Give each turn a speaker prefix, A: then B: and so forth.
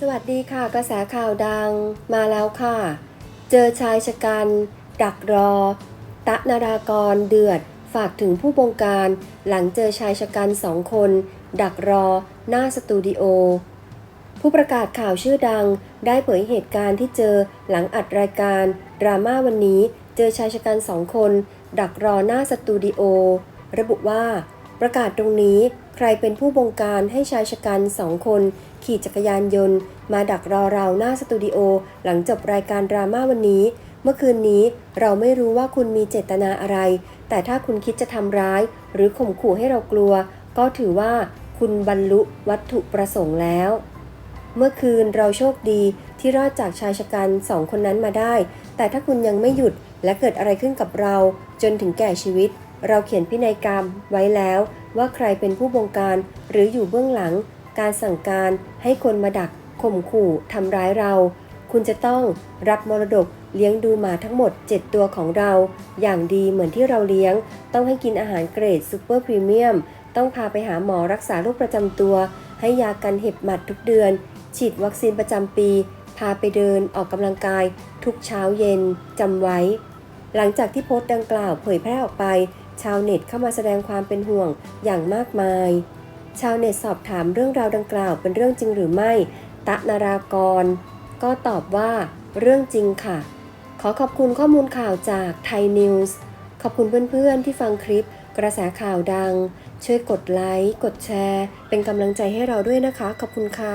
A: สวัสดีค่ะ กระแสข่าวดังมาแล้วค่ะ เจอชายชะกันดักรอ ตะนารากรเดือด ฝากถึงผู้บงการหลังเจอชายชะกันสองคน ดักรอหน้าสตูดิโอ ผู้ประกาศข่าวชื่อดังได้เผยเหตุการณ์ที่เจอหลังอัดรายการ ดราม่าวันนี้ เจอชายชะกันสองคน ดักรอหน้าสตูดิโอ ระบุว่า ประกาศตรงนี้ใครเป็นผู้บงการให้ชายชะกันสองคน ขี่จักรยานยนต์ มาดักรอเราหน้าสตูดิโอ หลังจบรายการดราม่าวันนี้ เมื่อคืนนี้เราไม่รู้ว่าคุณมีเจตนาอะไร แต่ถ้าคุณคิดจะทำร้าย หรือข่มขู่ให้เรากลัว ก็ถือว่าคุณบรรลุวัตถุประสงค์แล้ว เมื่อคืนเราโชคดีที่รอดจากชายชะกันสองคนนั้นมาได้ แต่ถ้าคุณยังไม่หยุดและเกิดอะไรขึ้นกับเราจนถึงแก่ชีวิต เราเขียนพินัยกรรมไว้แล้วว่าใครเป็นผู้บงการหรืออยู่เบื้องหลัง การสั่งการให้คนมาดักข่มขู่ทำร้ายเรา คุณจะต้องรับมรดกเลี้ยงดูหมาทั้งหมด 7 ตัวของเรา อย่างดีเหมือนที่เราเลี้ยง ต้องให้กินอาหารเกรดซูเปอร์พรีเมียมต้องพาไปหาหมอรักษาโรคประจำตัว ให้ยากันเห็บหมัดทุกเดือน ฉีดวัคซีนประจำปี พาไปเดินออกกำลังกาย ทุกเช้าเย็นจำไว้ หลังจากที่โพสต์ดังกล่าวเผยแพร่ออกไป ชาวเน็ตเข้ามาแสดงความเป็นห่วงอย่างมากมาย ชาวเน็ตสอบถามเรื่องราวดังกล่าวเป็นเรื่องจริงหรือไม่ ตะนารากร ก็ตอบว่าเรื่องจริงค่ะ ขอขอบคุณข้อมูลข่าวจากไทยนิวส์ขอบคุณเพื่อนๆ ที่ฟังคลิปกระแสข่าวดัง ช่วยกดไลค์ กดแชร์ เป็นกำลังใจให้เราด้วยนะคะ ขอบคุณค่ะ